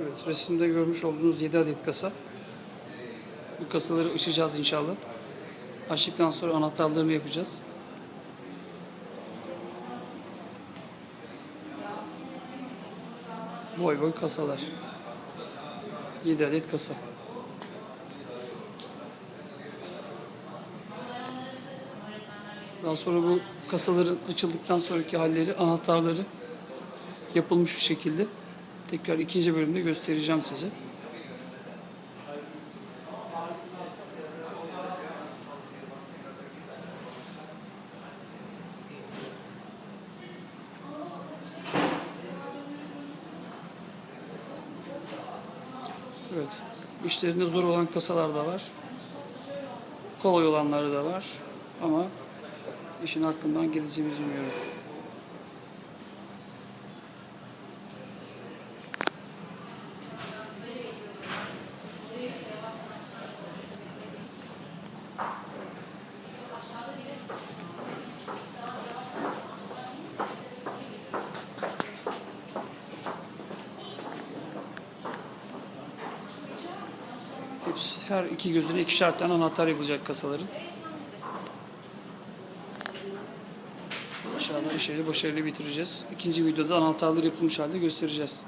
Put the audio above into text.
Evet, resimde görmüş olduğunuz 7 adet kasa. Bu kasaları açacağız inşallah. Açtıktan sonra anahtarlarını yapacağız. Boy boy kasalar. 7 adet kasa. Daha sonra bu kasaların açıldıktan sonraki halleri, anahtarları yapılmış bir şekilde tekrar ikinci bölümde göstereceğim size. Evet. İşlerinde zor olan kasalar da var. Kolay olanları da var. Ama işin hakkından geleceğimizi umuyorum. Her iki gözüne ikişer tane anahtar yapılacak kasaların. İnşallah işleri başarılı bitireceğiz. İkinci videoda anahtarları yapılmış halde göstereceğiz.